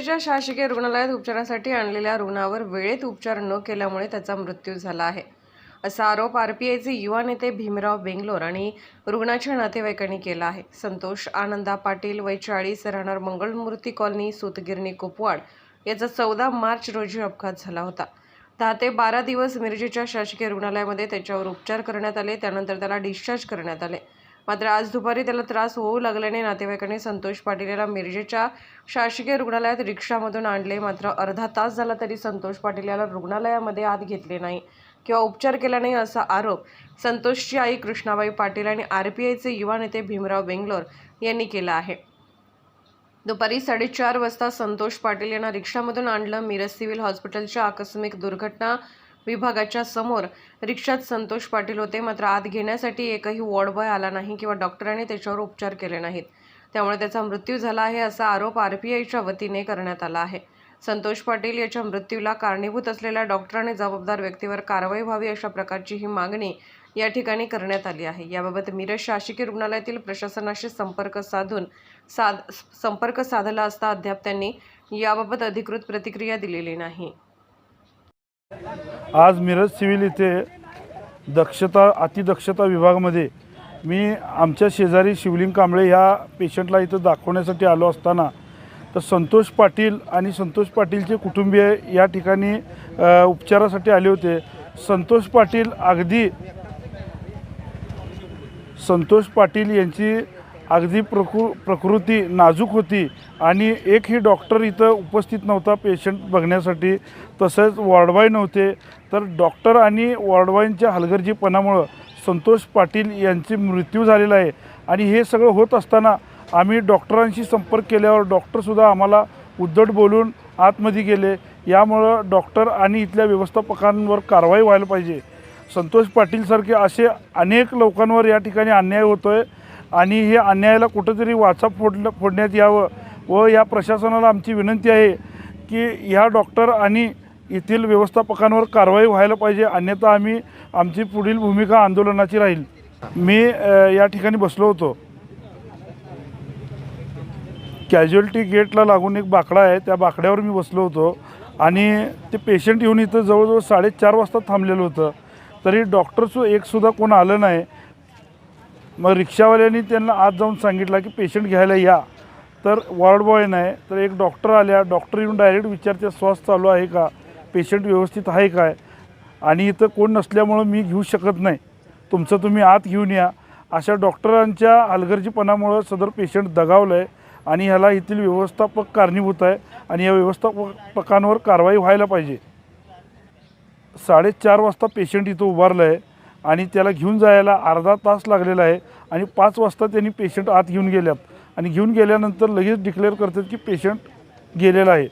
पणजीच्या शासकीय रुग्णालयात उपचारासाठी आणलेल्या रुग्णावर वेळेत उपचार न केल्यामुळे त्याचा मृत्यू झाला आहे. असा आरोप आरपीआयचे युवा नेते भीमराव बेंगलोर आणि रुग्णाच्या नातेवाईकांनी केला आहे. संतोष आनंदा पाटील वय चाळीस राहणार मंगळमूर्ती कॉलनी सूतगिरणी कुपवाड याचा चौदा मार्च रोजी अपघात झाला होता. दहा ते बारा दिवस मिरजेच्या शासकीय रुग्णालयामध्ये त्याच्यावर उपचार करण्यात आले त्यानंतर त्याला डिस्चार्ज करण्यात आले. मात्र आज दुपारी त्याला त्रास होऊ लागल्याने नातेवाईकांनी संतोष पाटील याला मिरजेच्या शासकीय रुग्णालयात रिक्षामधून आणले. मात्र अर्धा तास झाला तरी संतोष पाटील याला रुग्णालयामध्ये आत घेतले नाही किंवा उपचार केला नाही असा आरोप संतोषची आई कृष्णाबाई पाटील आणि आर पी आयचे युवा नेते भीमराव बेंगलोर यांनी केला आहे. दुपारी साडेचार वाजता संतोष पाटील यांना रिक्षामधून आणलं. मिरज सिव्हिल हॉस्पिटलच्या आकस्मिक दुर्घटना विभागाच्या समोर. रिक्षात संतोष पाटील होते. मात्र आत घेण्यासाठी एकही वॉर्ड बॉय आला नाही किंवा डॉक्टरांनी त्याच्यावर उपचार केले नाहीत. त्यामुळे त्याचा मृत्यू झाला आहे असा आरोप आर पी आयच्या वतीने करण्यात आला आहे. संतोष पाटील याच्या मृत्यूला कारणीभूत असलेल्या डॉक्टरांनी जबाबदार व्यक्तीवर कारवाई व्हावी अशा प्रकारची ही मागणी या ठिकाणी करण्यात आली आहे. याबाबत मिरज शासकीय रुग्णालयातील प्रशासनाशी संपर्क साधून साध संपर्क साधला असता अद्याप त्यांनी याबाबत अधिकृत प्रतिक्रिया दिलेली नाही. आज मिरज सिव्हिल इथे दक्षता अतिदक्षता विभागामध्ये मी आमच्या शेजारी शिवलिंग कांबळे ह्या पेशंटला इथं दाखवण्यासाठी आलो असताना तर संतोष पाटील आणि संतोष पाटीलचे कुटुंबीय या ठिकाणी उपचारासाठी आले होते. संतोष पाटील अगदी संतोष पाटील यांची अगदी प्रकृ प्रकृती नाजूक होती आणि एकही डॉक्टर इथं उपस्थित नव्हता पेशंट बघण्यासाठी. तसंच वॉर्डबॉय नव्हते. तर डॉक्टर आणि वॉर्डवाईनच्या हलगर्जीपणामुळं संतोष पाटील यांचे मृत्यू झालेला आहे. आणि हे सगळं होत असताना आम्ही डॉक्टरांशी संपर्क केल्यावर डॉक्टरसुद्धा आम्हाला उद्धट बोलून आतमध्ये गेले. यामुळं डॉक्टर आणि इथल्या व्यवस्थापकांवर कारवाई व्हायला पाहिजे. संतोष पाटीलसारखे असे अनेक लोकांवर या ठिकाणी अन्याय होतो आहे आणि हे अन्यायाला कुठंतरी वाचा फोडलं फोडण्यात यावं व या प्रशासनाला आमची विनंती आहे की ह्या डॉक्टर आणि येथील व्यवस्थापकांवर कारवाई व्हायला पाहिजे. अन्यथा आम्ही आमची पुढील भूमिका आंदोलनाची राहील. मी या ठिकाणी बसलो होतो. कॅज्युअल्टी गेटला लागून एक बाकडा आहे. त्या बाकड्यावर मी बसलो होतो आणि ते पेशंट येऊन इथं जवळजवळ साडेचार वाजता थांबलेलं होतं. तरी डॉक्टरचं एकसुद्धा कोण आलं नाही. मग रिक्षावाल्यांनी त्यांना आत जाऊन सांगितलं की पेशंट घ्यायला या. तर वॉर्ड बॉय नाही तर एक डॉक्टर आल्या. डॉक्टर येऊन डायरेक्ट विचारते श्वास चालू आहे का? पेशंट व्यवस्थित आहे काय? आणि इथं कोण नसल्यामुळं मी घेऊ शकत नाही. तुमचं तुम्ही आत घेऊन या. अशा डॉक्टरांच्या हलगर्जीपणामुळं सदर पेशंट दगावलं आहे आणि ह्याला येथील व्यवस्थापक कारणीभूत आहे आणि या व्यवस्थापकांवर कारवाई व्हायला पाहिजे. साडेचार वाजता पेशंट इथं उभारलं आहे आणि त्याला घेऊन जायला अर्धा तास लागलेला आहे आणि पाच वाजता त्यांनी पेशंट आत घेऊन गेल्यात. आणि घेऊन गेल्यानंतर लगेच डिक्लेअर करतात की पेशंट गेलेला आहे.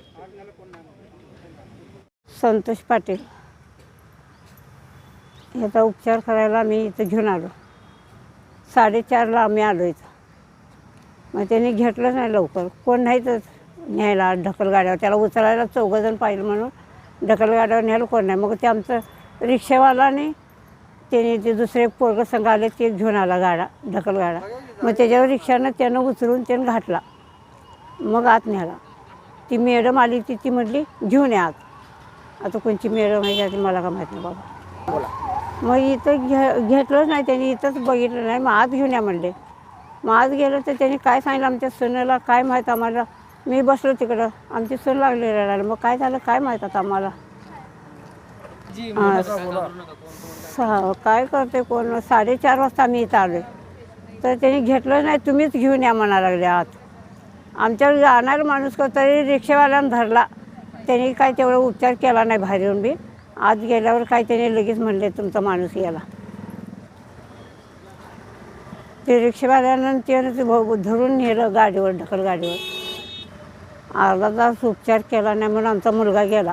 संतोष पाटील. याचा उपचार करायला मी इथं घेऊन आलो. साडेचारला आम्ही आलो इथं. मग त्यांनी घेतलंच नाही लवकर. कोण नाही तर न्यायला ढकलगाड्यावर त्याला उचलायला चौघंजण पाहिजे म्हणून ढकलगाड्यावर न्यायला कोण नाही. मग ते आमचं रिक्षावालाने त्याने ते दुसरे पोरगं संघ आले ते घेऊन आला गाडा ढकल गाडा. मग त्याच्यावर रिक्षानं त्यानं उचलून त्यानं घातला. मग आत न्याला ती मॅडम आली ती ती म्हटली घेऊन या आत. आता कोणची मॅडम आहे त्याची मला का माहीत नाही बाबा. मग इथं घे घेतलंच नाही त्यांनी इथंच बघितलं नाही. मग आत घेऊन या म्हणले. मग आत गेलं तर त्यांनी काय सांगितलं? आमच्या सणाला काय माहीत आम्हाला? मी बसलो तिकडं. आमची सण लागली राहिला. मग काय झालं? काय माहीत आता आम्हाला? हा. सा- काय करते कोण? साडेचार वाजता आम्ही इथं आलो तर त्यांनी घेतलं नाही तुम्हीच घेऊन या म्हणा लागले आत. आमच्यावर जाणार माणूस को तरी रिक्षावाल्यानं धरला. त्यांनी काय तेवढा उपचार केला नाही बाहेर येऊन बी. आत गेल्यावर काय त्याने लगेच म्हणले तुमचा माणूस याला ते रिक्षावाल्यानं त्यानं ते धरून नेलं गाडीवर ढकल गाडीवर. अर्धा तास उपचार केला नाही म्हणून आमचा मुलगा गेला.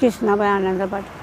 कृष्णाबाई आनंद पाटील